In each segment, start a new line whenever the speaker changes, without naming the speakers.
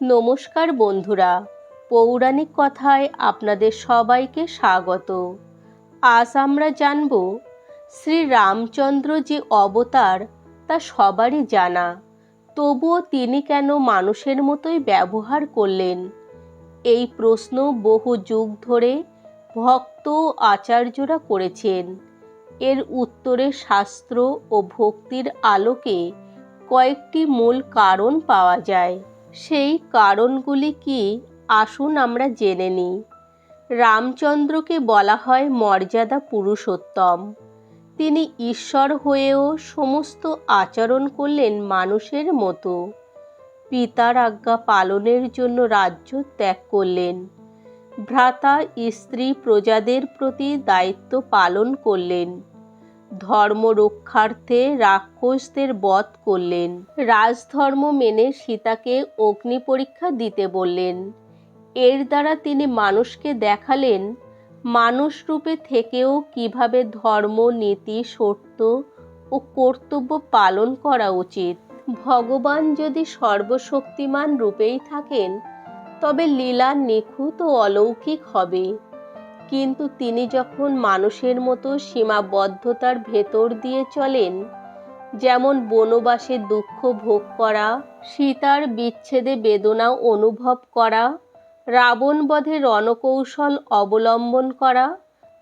নমস্কার বন্ধুরা, পৌরাণিক কথায় আপনাদের সবাইকে স্বাগত। আজ আমরা জানব শ্রী রামচন্দ্র যে অবতার তা সবারই জানা, তবুও তিনি কেন মানুষের মতোই ব্যবহার করলেন? এই প্রশ্ন বহু যুগ ধরে ভক্ত আচার্যরা করেছেন। এর উত্তরে শাস্ত্র ও ভক্তির আলোকে কয়েকটি মূল কারণ পাওয়া যায়। সেই কারণগুলি কি আসুন আমরা জেনে নিই। রামচন্দ্রকে বলা হয় মর্যাদা পুরুষোত্তম। তিনি ঈশ্বর হয়েও সমস্ত আচরণ করলেন মানুষের মতো। পিতার আজ্ঞা পালনের জন্য রাজ্য ত্যাগ করলেন। ভ্রাতা, স্ত্রী প্রজাদের প্রতি দায়িত্ব পালন করলেন। ধর্ম রক্ষার্থে রাক্ষসদের বধ করলেন। রাজধর্ম মেনে সীতাকে অগ্নি পরীক্ষা দিতে বললেন। এর দ্বারা তিনি মানুষকে দেখালেন, মানুষ রূপে থেকেও কীভাবে ধর্ম, নীতি, সত্য ও কর্তব্য পালন করা উচিত। ভগবান যদি সর্বশক্তিমান রূপেই থাকেন, তবে লীলা নিখুঁত ও অলৌকিক হবে। কিন্তু তিনি যখন মানুষের মতো সীমাবদ্ধতার ভেতর দিয়ে চলেন, যেমন বনবাসে দুঃখ ভোগ করা, সীতার বিচ্ছেদে বেদনা অনুভব করা রাবণ বধে রণকৌশল অবলম্বন করা,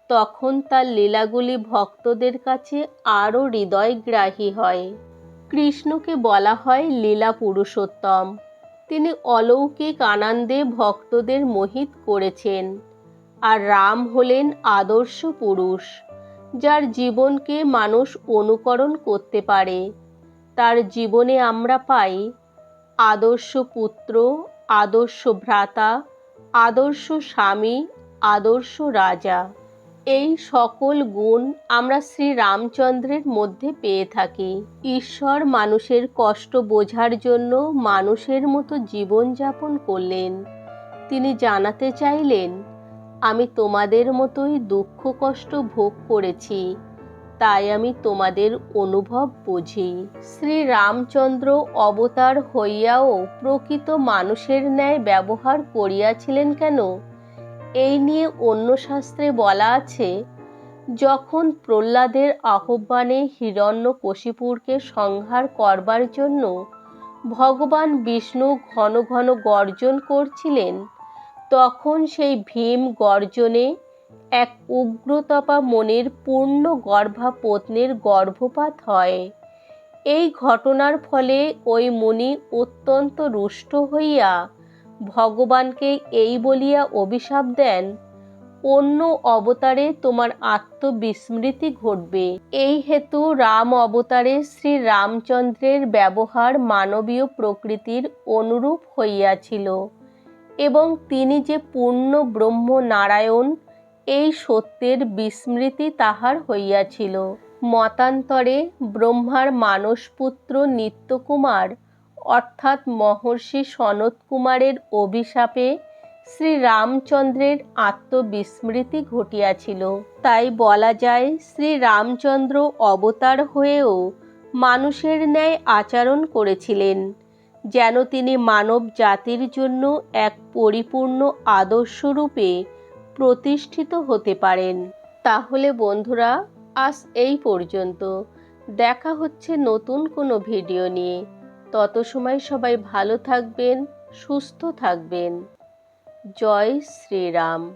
তখন তার লীলাগুলি ভক্তদের কাছে আরও হৃদয়গ্রাহী হয়। কৃষ্ণকে বলা হয় লীলা পুরুষোত্তম। তিনি অলৌকিক আনন্দে ভক্তদের মোহিত করেছেন। আর রাম হলেন আদর্শ পুরুষ, যার জীবনকে মানুষ অনুকরণ করতে পারে। তার জীবনে আমরা পাই আদর্শ পুত্র, আদর্শ ভ্রাতা, আদর্শ স্বামী, আদর্শ রাজা। এই সকল গুণ আমরা শ্রী রামচন্দ্রের মধ্যে পেয়ে থাকি। ঈশ্বর মানুষের কষ্ট বোঝার জন্য মানুষের মতো জীবনযাপন করলেন। তিনি জানাতে চাইলেন আমি তোমাদের মতোই দুঃখ কষ্ট ভোগ করেছি, তাই আমি তোমাদের অনুভব বুঝি। শ্রী রামচন্দ্র অবতার হইয়াও প্রকৃত মানুষের ন্যায় ব্যবহার করিয়াছিলেন কেন? এই নিয়ে অন্য শাস্ত্রে বলা আছে, যখন প্রহ্লাদের আহ্বানে হিরণ্যকশিপুরকে সংহার করবার জন্য ভগবান বিষ্ণু ঘন ঘন গর্জন করছিলেন তখন সেই ভীম গর্জনে এক উগ্রতপা মনের পূর্ণ গর্ভা পত্নীর গর্ভপাত হয়। এই ঘটনার ফলে ওই মুনি অত্যন্ত রুষ্ট হইয়া ভগবানকে এই বলিয়া অভিশাপ দেন, অন্য অবতারে তোমার আত্মবিস্মৃতি ঘটবে। এই হেতু রাম অবতারে শ্রী রামচন্দ্রের ব্যবহার মানবীয় প্রকৃতির অনুরূপ হইয়াছিল। এবং তিনি যে পূর্ণ ব্রহ্ম নারায়ণ, এই সত্যের বিস্মৃতি তাহার হইয়াছিল। মতান্তরে ব্রহ্মার মানসপুত্র নিত্যকুমার, অর্থাৎ মহর্ষি সনত কুমারের অভিশাপে শ্রী রামচন্দ্রের আত্মবিস্মৃতি ঘটিয়াছিল। তাই বলা যায় শ্রী রামচন্দ্র অবতার হয়েও মানুষের ন্যায় আচরণ করেছিলেন। যেন তিনি মানব জাতির জন্য এক পরিপূর্ণ আদর্শরূপে প্রতিষ্ঠিত হতে পারেন। তাহলে বন্ধুরা, আজ এই পর্যন্ত। দেখা হচ্ছে নতুন কোনো ভিডিও নিয়ে। তত সময় সবাই ভালো থাকবেন, সুস্থ থাকবেন। জয় শ্রীরাম।